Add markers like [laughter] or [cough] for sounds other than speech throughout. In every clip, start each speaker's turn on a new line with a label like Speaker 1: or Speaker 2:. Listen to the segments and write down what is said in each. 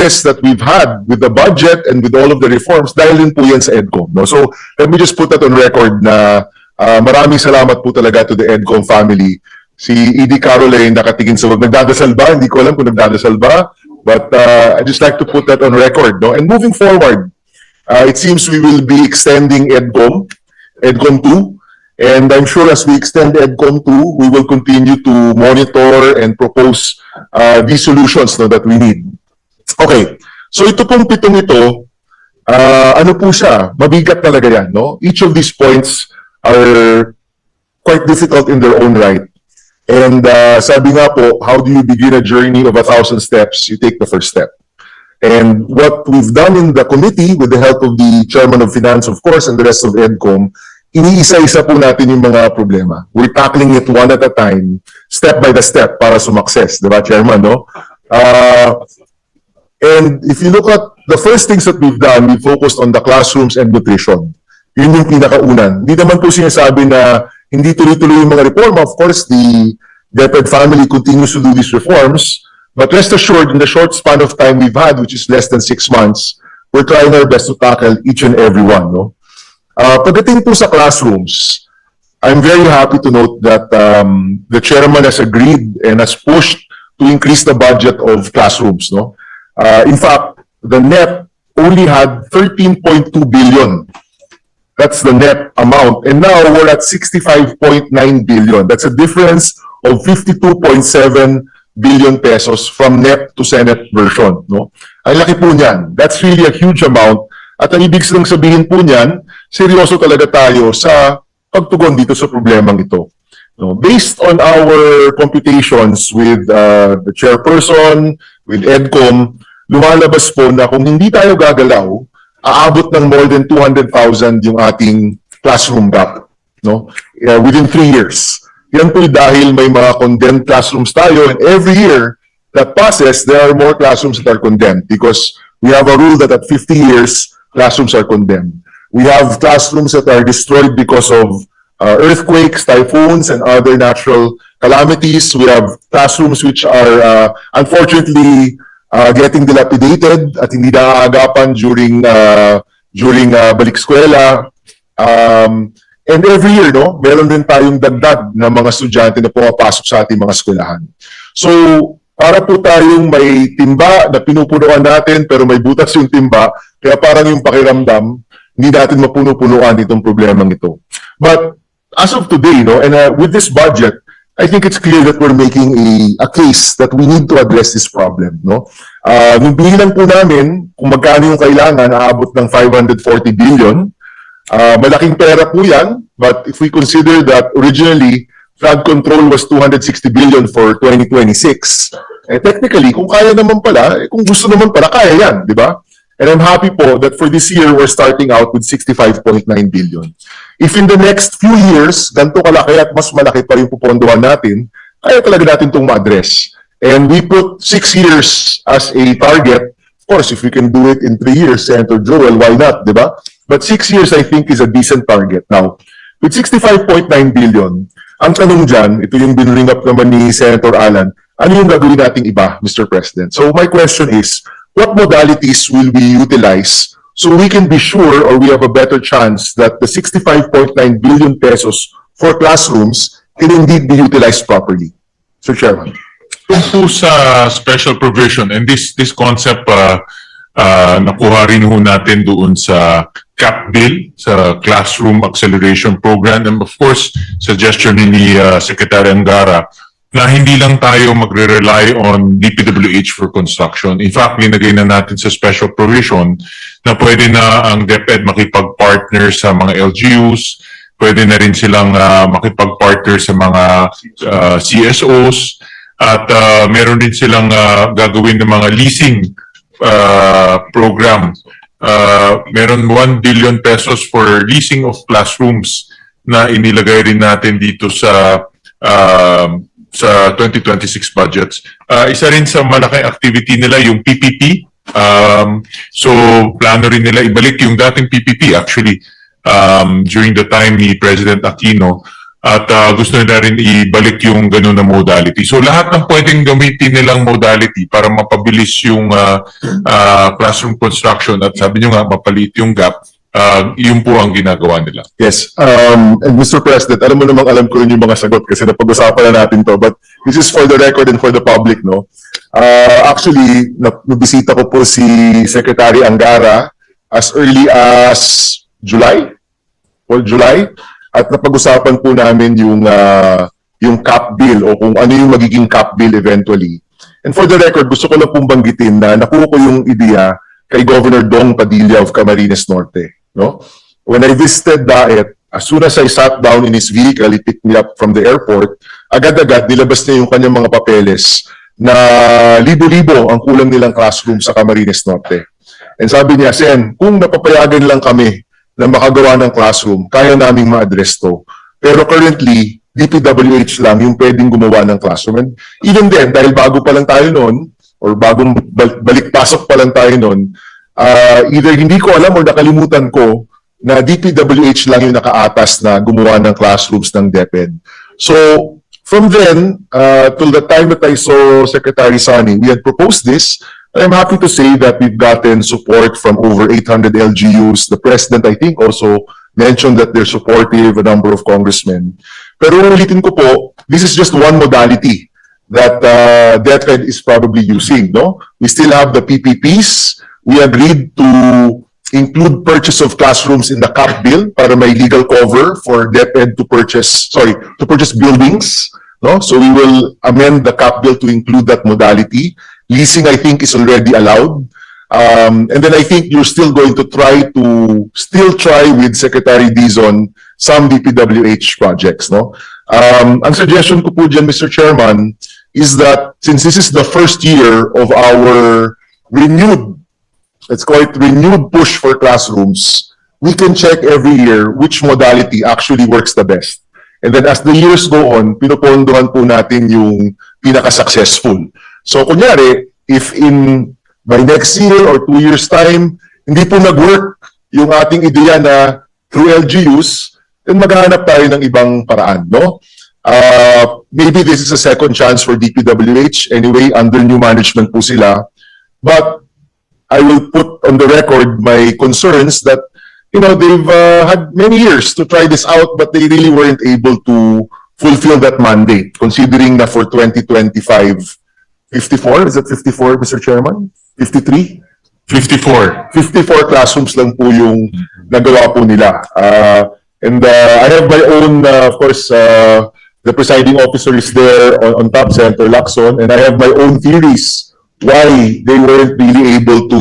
Speaker 1: progress that we've had with the budget and with all of the reforms dahil din po yan sa EDCOM. No? So let me just put that on record na ah, maraming salamat po talaga to the EDCOM family. Si Edie Caroline nakatingin sa wag nagdadasal ba? Hindi ko alam kung nagdadasal ba. But uh, I just like to put that on record. No? And moving forward, uh, it seems we will be extending EDCOM, EDCOM 2. And I'm sure as we extend EDCOM 2, we will continue to monitor and propose uh, these solutions no, that we need. Okay, so ito pong pitong ito, ah, ano po siya, mabigat talaga yan. No? Each of these points are quite difficult in their own right. And uh, sabi nga po, how do you begin a journey of a thousand steps? You take the first step. And what we've done in the committee with the help of the chairman of finance, of course, and the rest of EDCOM, iniisa-isa po natin yung mga problema. We're tackling it one at a time, step by the step para sumakses. Di ba, chairman, no? Uh, and if you look at the first things that we've done, we focused on the classrooms and nutrition. Yun yung pinakaunan. Hindi naman po sinasabi na hindi tuloy-tuloy yung mga reforma. Of course, the DepEd family continues to do these reforms. But rest assured, in the short span of time we've had, which is less than six months, we're trying our best to tackle each and every one. No? Uh, pagdating po sa classrooms, I'm very happy to note that um, the chairman has agreed and has pushed to increase the budget of classrooms. No? Uh, in fact, the NEP only had 13.2 billion. That's the net amount. And now we're at 65.9 billion. That's a difference of 52.7 billion pesos from NEP to Senate version. No? Ang laki po niyan. That's really a huge amount. At ang ibig sabihin sabihin po niyan, seryoso talaga tayo sa pagtugon dito sa problemang ito. No, based on our computations with uh, the chairperson, with EDCOM, lumalabas po na kung hindi tayo gagalaw, aabot ng more than 200,000 yung ating classroom gap no? Uh, within three years. Yan po dahil may mga condemned classrooms tayo and every year that passes, there are more classrooms that are condemned because we have a rule that at 50 years, classrooms are condemned. We have classrooms that are destroyed because of uh, earthquakes, typhoons, and other natural calamities. We have classrooms which are uh, unfortunately uh, getting dilapidated at hindi naaagapan during uh, during uh, balik eskwela. Um, and every year, no, meron din tayong dagdag na mga estudyante na pumapasok sa ating mga eskwelahan. So, para po tayong may timba na pinupunuan natin pero may butas yung timba, kaya parang yung pakiramdam, hindi natin mapuno-punuan itong problemang ito. But as of today, no, and uh, with this budget, I think it's clear that we're making a, a case that we need to address this problem, no? Uh, yung bilang po namin, kung magkano yung kailangan, aabot ng 540 billion. Uh, malaking pera po yan, but if we consider that originally, flood control was 260 billion for 2026, eh, technically, kung kaya naman pala, eh, kung gusto naman pala, kaya yan, di ba? And I'm happy po that for this year, we're starting out with 65.9 billion. If in the next few years, ganito kalaki at mas malaki pa rin pupondohan natin, kaya talaga natin itong ma-address. And we put six years as a target. Of course, if we can do it in three years, Senator Joel, why not, di ba? But six years, I think, is a decent target. Now, with 65.9 billion, ang tanong dyan, ito yung binring up naman ni Senator Alan, ano yung gagawin nating iba, Mr. President? So my question is, what modalities will we utilize so we can be sure or we have a better chance that the 65.9 billion pesos for classrooms can indeed be utilized properly? Sir Chairman.
Speaker 2: Kung po sa special provision, and this this concept uh, uh, nakuha rin ho natin doon sa CAP bill, sa Classroom Acceleration Program, and of course, suggestion ni uh, Secretary Angara, na hindi lang tayo magre-rely on DPWH for construction. In fact, linagay na natin sa special provision na pwede na ang DepEd makipag-partner sa mga LGUs, pwede na rin silang uh, makipag-partner sa mga uh, CSOs, at uh, meron din silang uh, gagawin ng mga leasing uh, program. Uh, meron 1 billion pesos for leasing of classrooms na inilagay rin natin dito sa uh, sa 2026 budgets. Uh, isa rin sa malaking activity nila yung PPP. Um, so plano rin nila ibalik yung dating PPP actually um, during the time ni President Aquino at ah, gusto nila rin ibalik yung ganun na modality. So lahat ng pwedeng gamitin nilang modality para mapabilis yung ah, ah, classroom construction at sabi nyo nga mapaliit yung gap, ah, yun po ang ginagawa nila.
Speaker 1: Yes, um, and Mr. President, alam mo namang alam ko rin yung mga sagot kasi napag-usapan na natin to, but this is for the record and for the public, no? Uh, actually, nabisita ko po si Secretary Angara as early as July, or July, at napag-usapan po namin yung, uh, yung cap bill o kung ano yung magiging cap bill eventually. And for the record, gusto ko lang pong banggitin na nakuha ko yung ideya kay Governor Dong Padilla of Camarines Norte. No? When I visited Daet, as soon as I sat down in his vehicle, he picked me up from the airport, agad-agad nilabas niya yung kanyang mga papeles na libo-libo ang kulang nilang classroom sa Camarines Norte. And sabi niya, Sen, kung napapayagan lang kami na makagawa ng classroom, kaya naming ma-address to. Pero currently, DPWH lang yung pwedeng gumawa ng classroom. And even then, dahil bago pa lang tayo noon, or bagong bal- balik-pasok pa lang tayo noon, uh, either hindi ko alam or nakalimutan ko na DPWH lang yung nakaatas na gumawa ng classrooms ng DepEd. So, from then, uh, till the time that I saw Secretary Sani, we had proposed this. I'm happy to say that we've gotten support from over 800 LGUs. The President, I think, also mentioned that they're supportive, a number of congressmen. Pero ulitin ko po, this is just one modality that uh, DepEd is probably using, no? We still have the PPPs. We agreed to include purchase of classrooms in the CAP bill para may legal cover for DepEd to purchase, sorry, to purchase buildings, no? So we will amend the CAP bill to include that modality. Leasing, I think, is already allowed. Um, and then I think you're still going to try to, still try with Secretary Dizon some DPWH projects, no? Um, ang suggestion ko po dyan, Mr. Chairman, is that since this is the first year of our renewed, let's call it renewed push for classrooms, we can check every year which modality actually works the best. And then as the years go on, pinupondohan po natin yung pinaka-successful. So kunyari, if in by next year or two years time, hindi po nag-work yung ating ideya na through LGUs, then maghahanap tayo ng ibang paraan, no? Uh, maybe this is a second chance for DPWH. Anyway, under new management po sila. But I will put on the record my concerns that, you know, they've uh, had many years to try this out, but they really weren't able to fulfill that mandate, considering na for 2025, 54, is it 54, Mr. Chairman? 53?
Speaker 2: 54.
Speaker 1: 54 classrooms lang po yung nagawa po nila. Uh, and uh, I have my own, uh, of course, uh, the presiding officer is there on, on top, Senator Lacson, and I have my own theories why they weren't really able to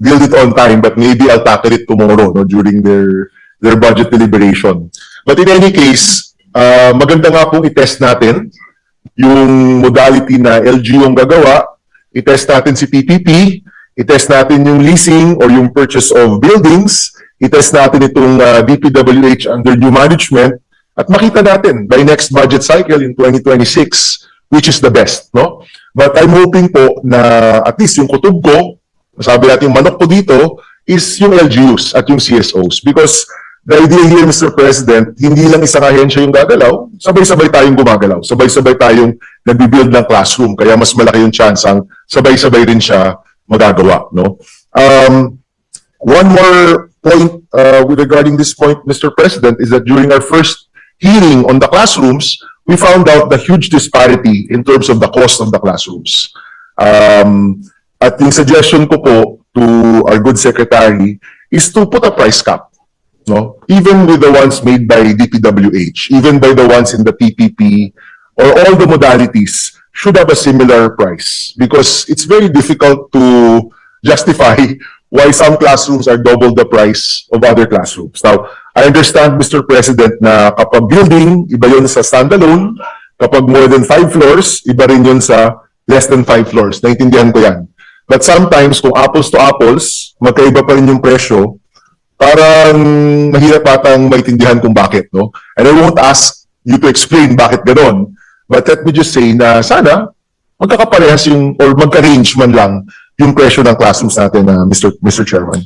Speaker 1: build it on time, but maybe I'll tackle it tomorrow no, during their their budget deliberation. But in any case, uh, maganda nga pong i-test natin yung modality na LGU ang gagawa, i-test natin si PPP, i-test natin yung leasing or yung purchase of buildings, i-test natin itong uh, DPWH under new management, at makita natin by next budget cycle in 2026, which is the best, no? But I'm hoping po na at least yung kutob ko, masabi natin yung manok ko dito, is yung LGUs at yung CSOs. Because the idea here, Mr. President, hindi lang isang ahensya yung gagalaw, sabay-sabay tayong gumagalaw, sabay-sabay tayong nagbibuild ng classroom, kaya mas malaki yung chance ang sabay-sabay rin siya magagawa, no? Um, one more point uh, regarding this point, Mr. President, is that during our first hearing on the classrooms, we found out the huge disparity in terms of the cost of the classrooms. Um, at yung suggestion ko po to our good secretary is to put a price cap. No? Even with the ones made by DPWH, even by the ones in the PPP, or all the modalities should have a similar price because it's very difficult to justify [laughs] why some classrooms are double the price of other classrooms. Now, I understand, Mr. President, na kapag building, iba yun sa standalone. Kapag more than five floors, iba rin yun sa less than five floors. Naintindihan ko yan. But sometimes, kung apples to apples, magkaiba pa rin yung presyo, parang mahirap atang maintindihan kung bakit, no? And I won't ask you to explain bakit ganon. But let me just say na sana magkakaparehas yung or magka-range man lang yung presyo ng classrooms natin na Mr. Mr. Chairman.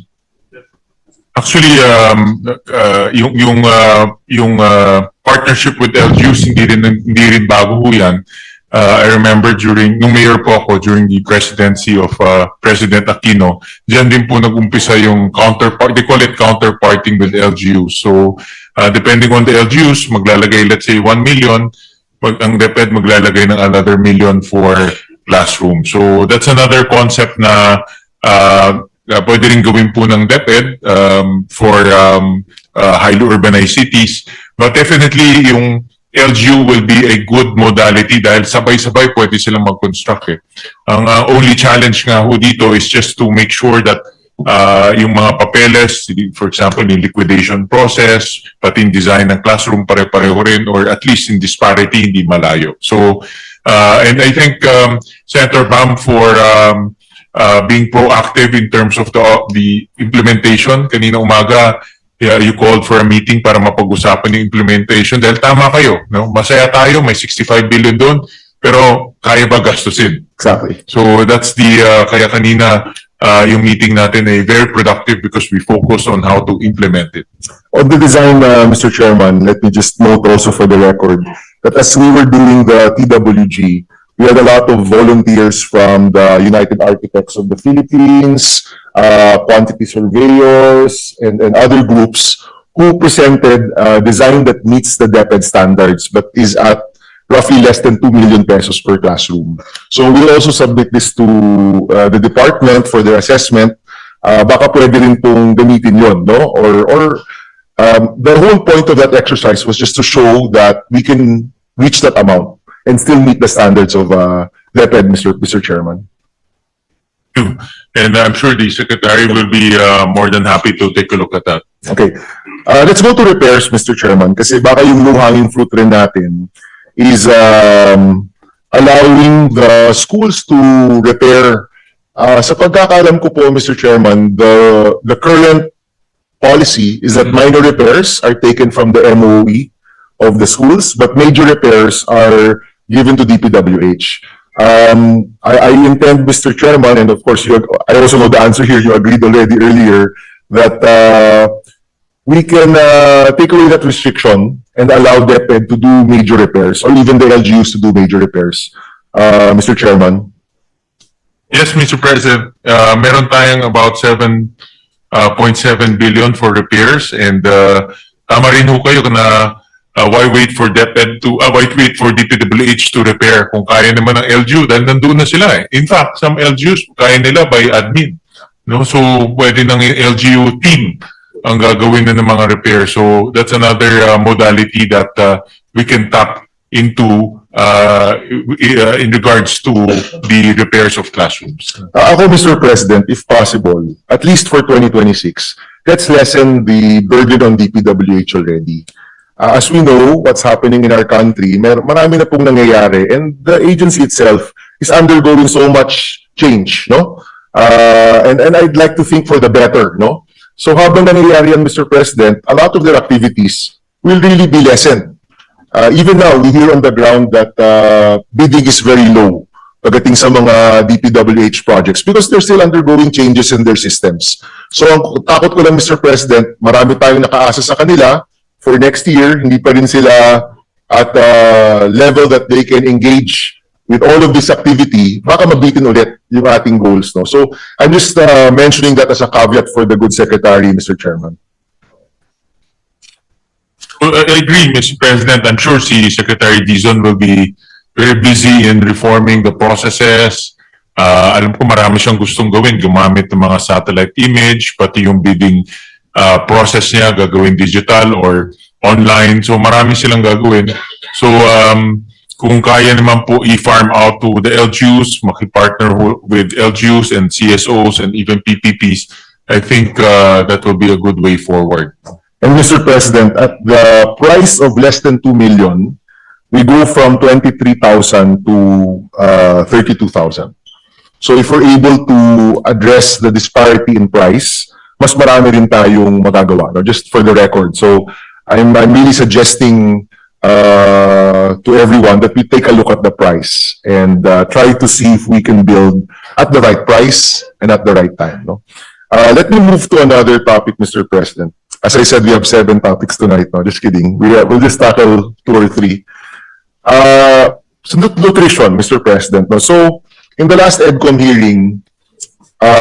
Speaker 2: Actually, um, uh, yung yung uh, yung uh, partnership with LGUs hindi rin hindi rin bago ho yan. Uh, I remember during nung mayor po ako during the presidency of uh, President Aquino, diyan din po nag-umpisa yung counterpart they call it counterparting with LGUs. So, uh, depending on the LGUs, maglalagay let's say 1 million, mag, ang DepEd maglalagay ng another million for classroom. So, that's another concept na uh, uh, pwede rin gawin po ng DepEd um, for um, uh, highly urbanized cities. But definitely, yung LGU will be a good modality dahil sabay-sabay pwede silang mag-construct eh. Ang uh, only challenge nga ho dito is just to make sure that uh, yung mga papeles, for example, yung liquidation process, pati yung design ng classroom pare-pareho rin or at least in disparity, hindi malayo. So, uh, and I think um, Senator Bam for um, uh, being proactive in terms of the the implementation. Kanina umaga, yeah, you called for a meeting para mapag-usapan yung implementation dahil tama kayo, no? Masaya tayo, may 65 billion doon, pero kaya ba gastusin?
Speaker 1: Exactly.
Speaker 2: So that's the uh, kaya kanina uh, yung meeting natin ay very productive because we focus on how to implement it.
Speaker 1: On the design, uh, Mr. Chairman, let me just note also for the record that as we were doing the TWG, we had a lot of volunteers from the United Architects of the Philippines, uh, quantity surveyors, and, and other groups who presented a design that meets the DepEd standards but is at roughly less than 2 million pesos per classroom. So we'll also submit this to uh, the department for their assessment. Uh, baka pwede rin pong gamitin yon, no? Or, or um, the whole point of that exercise was just to show that we can reach that amount and still meet the standards of uh, DepEd, Mr. Mr. Chairman.
Speaker 2: And I'm sure the secretary will be uh, more than happy to take a look at that.
Speaker 1: Okay. Uh, let's go to repairs, Mr. Chairman, kasi baka yung low-hanging fruit rin natin is um, allowing the schools to repair. Uh, sa pagkakalam ko po, Mr. Chairman, the, the current policy is that minor repairs are taken from the MOE of the schools, but major repairs are given to DPWH. Um, I, I intend, Mr. Chairman, and of course, you, I also know the answer here, you agreed already earlier, that, uh, we can, uh, take away that restriction and allow DepEd to do major repairs, or even the LGUs to do major repairs. Uh, Mr. Chairman.
Speaker 2: Yes, Mr. President, uh, meron tayong about 7.7 billion for repairs and uh, tama rin ho kayo na uh, why wait for DepEd to, uh, why wait for DPWH to repair kung kaya naman ng LGU dahil nandun na sila eh. In fact, some LGUs kaya nila by admin. No? So, pwede ng LGU team ang gagawin na ng mga repair. So, that's another uh, modality that uh, we can tap into uh, uh, in regards to the repairs of classrooms.
Speaker 1: Uh, ako, Mr. President, if possible, at least for 2026, let's lessen the burden on DPWH already. Uh, as we know, what's happening in our country, mer marami na pong nangyayari and the agency itself is undergoing so much change, no? Uh, and, and I'd like to think for the better, no? So habang nangyayari yan, Mr. President, a lot of their activities will really be lessened. Uh, even now, we hear on the ground that uh, bidding is very low pagdating sa mga DPWH projects because they're still undergoing changes in their systems. So ang takot ko lang, Mr. President, marami tayong nakaasa sa kanila for next year, hindi pa rin sila at a level that they can engage with all of this activity, baka mabitin ulit yung ating goals. No? So I'm just uh, mentioning that as a caveat for the good secretary, Mr. Chairman.
Speaker 2: Well, I I agree, Mr. President. I'm sure si Secretary Dizon will be very busy in reforming the processes. Uh, alam ko marami siyang gustong gawin, gumamit ng mga satellite image, pati yung bidding uh, process niya, gagawin digital or online. So marami silang gagawin. So um, kung kaya naman po i-farm out to the LGUs, makipartner with LGUs and CSOs and even PPPs, I think uh, that will be a good way forward.
Speaker 1: And Mr. President, at the price of less than 2 million, we go from 23,000 to uh, 32,000. So if we're able to address the disparity in price, mas marami rin tayong magagawa, no? just for the record. So I'm, I'm really suggesting uh, to everyone that we take a look at the price and uh, try to see if we can build at the right price and at the right time. No? Uh, let me move to another topic, Mr. President. As I said, we have seven topics tonight. No, just kidding. We have, we'll just tackle two or three. Uh, so nut- nutrition, Mr. President. No? So, in the last EDCOM hearing,